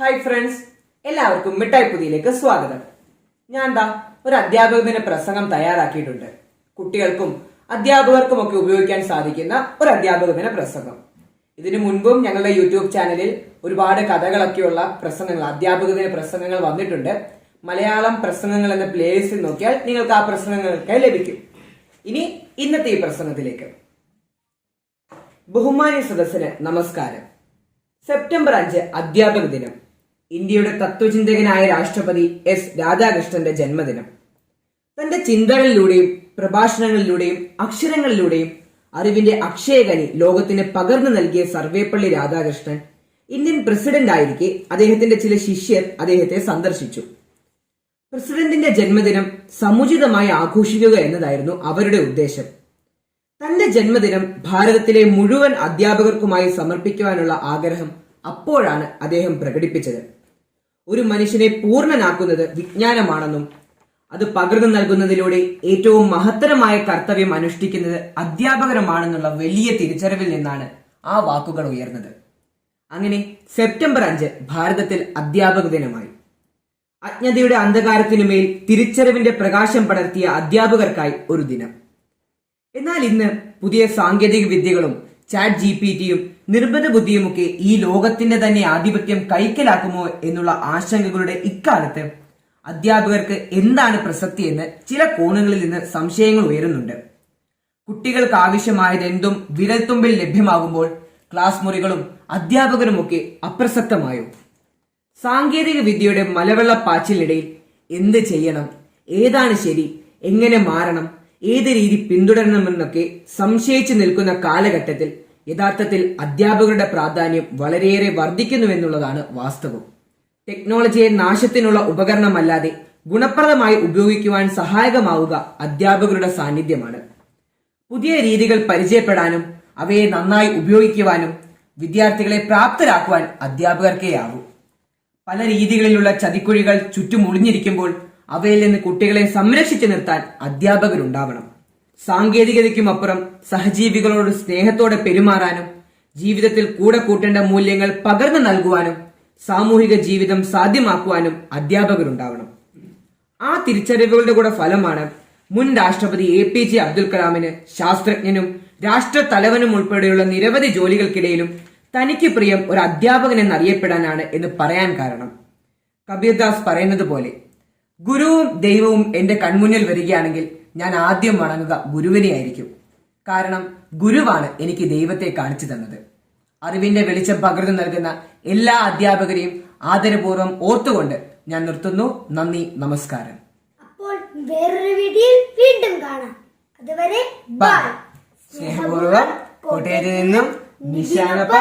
Hi friends എല്ലാവർക്കും മിഠായി പുതിയിലേക്ക് സ്വാഗതം. ഞാൻ എന്താ ഒരു അധ്യാപക ദിന പ്രസംഗം തയ്യാറാക്കിയിട്ടുണ്ട്. കുട്ടികൾക്കും അധ്യാപകർക്കും ഒക്കെ ഉപയോഗിക്കാൻ സാധിക്കുന്ന ഒരു അധ്യാപക ദിന പ്രസംഗം. ഇതിനു മുൻപും ഞങ്ങളുടെ യൂട്യൂബ് ചാനലിൽ ഒരുപാട് കഥകളൊക്കെയുള്ള പ്രസംഗങ്ങൾ അധ്യാപക ദിന പ്രസംഗങ്ങൾ വന്നിട്ടുണ്ട്. മലയാളം പ്രസംഗങ്ങൾ എന്ന പ്ലേലിസ്റ്റിൽ നോക്കിയാൽ നിങ്ങൾക്ക് ആ പ്രസംഗങ്ങളൊക്കെ ലഭിക്കും. ഇനി ഇന്നത്തെ ഈ പ്രസംഗത്തിലേക്ക്. ബഹുമാന്യ സദസ്സിന് നമസ്കാരം. സെപ്റ്റംബർ അഞ്ച് അധ്യാപക ദിനം. ഇന്ത്യയുടെ തത്വചിന്തകനായ രാഷ്ട്രപതി എസ് രാധാകൃഷ്ണന്റെ ജന്മദിനം. തന്റെ ചിന്തകളിലൂടെയും പ്രഭാഷണങ്ങളിലൂടെയും അക്ഷരങ്ങളിലൂടെയും അറിവിന്റെ അക്ഷയകനി ലോകത്തിന് പകർന്നു നൽകിയ സർവേപ്പള്ളി രാധാകൃഷ്ണൻ ഇന്ത്യൻ പ്രസിഡന്റ് ആയിരിക്കെ അദ്ദേഹത്തിന്റെ ചില ശിഷ്യർ അദ്ദേഹത്തെ സന്ദർശിച്ചു. പ്രസിഡന്റിന്റെ ജന്മദിനം സമുചിതമായി ആഘോഷിക്കുക എന്നതായിരുന്നു അവരുടെ ഉദ്ദേശം. തന്റെ ജന്മദിനം ഭാരതത്തിലെ മുഴുവൻ അധ്യാപകർക്കുമായി സമർപ്പിക്കുവാനുള്ള ആഗ്രഹം അപ്പോഴാണ് അദ്ദേഹം പ്രകടിപ്പിച്ചത്. ഒരു മനുഷ്യനെ പൂർണനാക്കുന്നത് വിജ്ഞാനമാണെന്നും അത് പകർന്നു നൽകുന്നതിലൂടെ ഏറ്റവും മഹത്തരമായ കർത്തവ്യം അനുഷ്ഠിക്കുന്നത് അധ്യാപകരമാണെന്നുള്ള വലിയ തിരിച്ചറിവിൽ നിന്നാണ് ആ വാക്കുകൾ ഉയർന്നത്. അങ്ങനെ സെപ്റ്റംബർ അഞ്ച് ഭാരതത്തിൽ അധ്യാപക ദിനമായി. അജ്ഞതയുടെ അന്ധകാരത്തിനുമേൽ തിരിച്ചറിവിന്റെ പ്രകാശം പടർത്തിയ അധ്യാപകർക്കായി ഒരു ദിനം. എന്നാൽ ഇന്ന് പുതിയ സാങ്കേതിക വിദ്യകളും ചാറ്റ് ജി പി ടിയും നിർബന്ധ ബുദ്ധിയുമൊക്കെ ഈ ലോകത്തിന്റെ തന്നെ ആധിപത്യം കൈക്കലാക്കുമോ എന്നുള്ള ആശങ്കകളുടെ ഇക്കാലത്ത് അധ്യാപകർക്ക് എന്താണ് പ്രസക്തി എന്ന് ചില കോണുകളിൽ നിന്ന് സംശയങ്ങൾ ഉയരുന്നുണ്ട്. കുട്ടികൾക്ക് ആവശ്യമായത് എന്തും വിരൽത്തുമ്പിൽ ലഭ്യമാകുമ്പോൾ ക്ലാസ് മുറികളും അധ്യാപകരുമൊക്കെ അപ്രസക്തമായോ? സാങ്കേതിക വിദ്യയുടെ മലവെള്ള പാച്ചിലിടയിൽ എന്ത് ചെയ്യണം? ഏതാണ് ശരി? എങ്ങനെ മാറണം? ഏത് രീതി പിന്തുടരണമെന്നൊക്കെ സംശയിച്ചു നിൽക്കുന്ന കാലഘട്ടത്തിൽ യഥാർത്ഥത്തിൽ അധ്യാപകരുടെ പ്രാധാന്യം വളരെയേറെ വർദ്ധിക്കുന്നുവെന്നുള്ളതാണ് വാസ്തവം. ടെക്നോളജിയെ നാശത്തിനുള്ള ഉപകരണമല്ലാതെ ഗുണപ്രദമായി ഉപയോഗിക്കുവാൻ സഹായകമാവുക അധ്യാപകരുടെ സാന്നിധ്യമാണ്. പുതിയ രീതികൾ പരിചയപ്പെടാനും അവയെ നന്നായി ഉപയോഗിക്കുവാനും വിദ്യാർത്ഥികളെ പ്രാപ്തരാക്കുവാൻ അധ്യാപകർക്കേ ആവൂ പല രീതികളിലുള്ള ചതിക്കുഴികൾ ചുറ്റും ഒളിഞ്ഞിരിക്കുമ്പോൾ അവയിൽ നിന്ന് കുട്ടികളെ സംരക്ഷിച്ചു നിർത്താൻ അധ്യാപകരുണ്ടാവണം. സാങ്കേതികതയ്ക്കും അപ്പുറം സഹജീവികളോട് സ്നേഹത്തോടെ പെരുമാറാനും ജീവിതത്തിൽ കൂടെ കൂട്ടേണ്ട മൂല്യങ്ങൾ പകർന്നു നൽകുവാനും സാമൂഹിക ജീവിതം സാധ്യമാക്കുവാനും അധ്യാപകരുണ്ടാവണം. ആ തിരിച്ചറിവുകളുടെ കൂടെ ഫലമാണ് മുൻ രാഷ്ട്രപതി എ പി ജെ അബ്ദുൽ കലാമിന് ശാസ്ത്രജ്ഞനും രാഷ്ട്ര തലവനും ഉൾപ്പെടെയുള്ള നിരവധി ജോലികൾക്കിടയിലും തനിക്ക് പ്രിയം ഒരു അധ്യാപകൻ എന്നറിയപ്പെടാനാണ് എന്ന് പറയാൻ കാരണം. കബീർദാസ് പറയുന്നത് പോലെ ഗുരുവും ദൈവവും എന്റെ കൺമുന്നിൽ വരികയാണെങ്കിൽ ഞാൻ ആദ്യം വണങ്ങുക ഗുരുവിനെയായിരിക്കും. കാരണം ഗുരുവാണ് എനിക്ക് ദൈവത്തെ കാണിച്ചു തന്നത്. അറിവിന്റെ വെളിച്ചം പകർന്നു നൽകുന്ന എല്ലാ അധ്യാപകരെയും ആദരപൂർവം ഓർത്തുകൊണ്ട് ഞാൻ നിർത്തുന്നു. നന്ദി നമസ്കാരം. അപ്പോൾ വേറൊരു വീഡിയോയിൽ വീണ്ടും കാണാം. അതുവരെ ബൈ. സ്നേഹപൂർവം കോട്ടയത്ത് നിന്നും നിശാനപ്പ